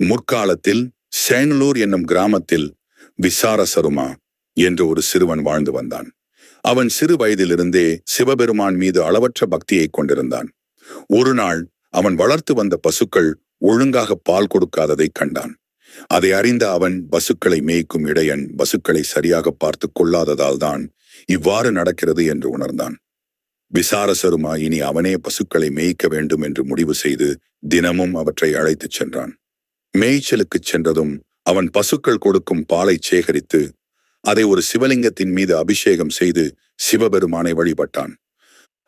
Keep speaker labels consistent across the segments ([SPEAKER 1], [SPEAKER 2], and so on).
[SPEAKER 1] முற்காலத்தில் சேனலூர் என்னும் கிராமத்தில் விசாரசருமா என்று ஒரு சிறுவன் வாழ்ந்து வந்தான். அவன் சிறு வயதிலிருந்தே சிவபெருமான் மீது அளவற்ற பக்தியை கொண்டிருந்தான். ஒரு நாள் அவன் வளர்த்து வந்த பசுக்கள் ஒழுங்காக பால் கொடுக்காததைக் கண்டான். அதை அறிந்த அவன் பசுக்களை மேய்க்கும் இடையன் பசுக்களை சரியாக பார்த்து கொள்ளாததால் தான் இவ்வாறு நடக்கிறது என்று உணர்ந்தான். விசாரசருமா இனி அவனே பசுக்களை மேய்க்க வேண்டும் என்று முடிவு செய்து தினமும் அவற்றை அழைத்துச் சென்றான். மேய்ச்சலுக்குச் சென்றதும் அவன் பசுக்கள் கொடுக்கும் பாலை சேகரித்து அதை ஒரு சிவலிங்கத்தின் மீது அபிஷேகம் செய்து சிவபெருமானை வழிபட்டான்.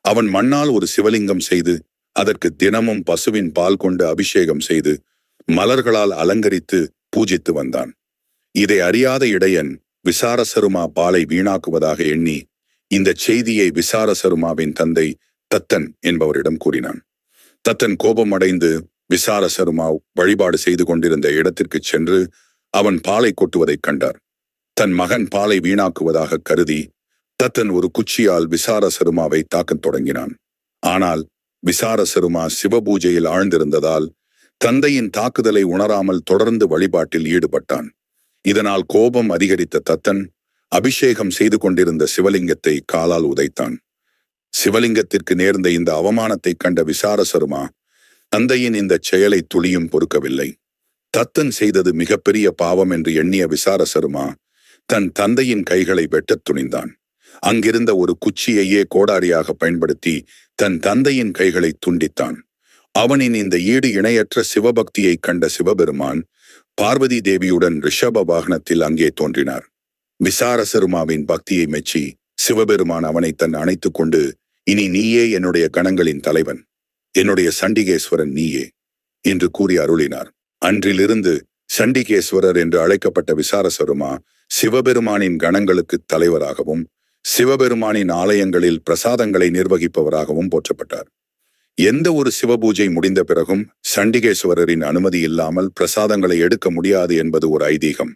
[SPEAKER 1] அவன் மண்ணால் ஒரு சிவலிங்கம் செய்து அதற்கு தினமும் பசுவின் பால் கொண்டு அபிஷேகம் செய்து மலர்களால் அலங்கரித்து பூஜித்து வந்தான். இதை அறியாத இடையன் விசாரசருமா பாலை வீணாக்குவதாக எண்ணி இந்த செய்தியை விசாரசருமாவின் தந்தை தத்தன் என்பவரிடம் கூறினான். தத்தன் கோபமடைந்து விசாரசருமா வழிபாடு செய்து கொண்டிருந்த இடத்திற்குச் சென்று அவன் பாலை கொட்டுவதைக் கண்டார். தன் மகன் பாலை வீணாக்குவதாக கருதி தத்தன் ஒரு குச்சியால் விசாரசருமாவை தாக்கத் தொடங்கினான். ஆனால் விசாரசருமா சிவபூஜையில் ஆழ்ந்திருந்ததால் தந்தையின் தாக்குதலை உணராமல் தொடர்ந்து வழிபாட்டில் ஈடுபட்டான். இதனால் கோபம் அதிகரித்த தத்தன் அபிஷேகம் செய்து கொண்டிருந்த சிவலிங்கத்தை காலால் உதைத்தான். சிவலிங்கத்திற்கு நேர்ந்த இந்த அவமானத்தைக் கண்ட விசாரசருமா தந்தையின் இந்த செயலை துளியும் பொறுக்கவில்லை. தத்தன் செய்தது மிகப்பெரிய பாவம் என்று எண்ணிய விசாரசருமா தன் தந்தையின் கைகளை வெட்டத் துணிந்தான். அங்கிருந்த ஒரு குச்சியையே கோடாரியாக பயன்படுத்தி தன் தந்தையின் கைகளை துண்டித்தான். அவனின் இந்த ஈடு இணையற்ற சிவபக்தியைக் கண்ட சிவபெருமான் பார்வதி தேவியுடன் ரிஷப வாகனத்தில் அங்கே தோன்றினார். விசாரசருமாவின் பக்தியை மெச்சி சிவபெருமான் அவனை தன் அணைத்துக் கொண்டு இனி நீயே என்னுடைய கணங்களின் தலைவன். என்னுடைய சண்டிகேஸ்வரன் நீயே என்று கூறி அருளினார். அன்றிலிருந்து சண்டிகேஸ்வரர் என்று அழைக்கப்பட்ட விசாரசருமா சிவபெருமானின் கணங்களுக்கு தலைவராகவும் சிவபெருமானின் ஆலயங்களில் பிரசாதங்களை நிர்வகிப்பவராகவும் போற்றப்பட்டார். எந்த ஒரு சிவபூஜை முடிந்த பிறகும் சண்டிகேஸ்வரரின் அனுமதி இல்லாமல் பிரசாதங்களை எடுக்க முடியாது என்பது ஒரு ஐதீகம்.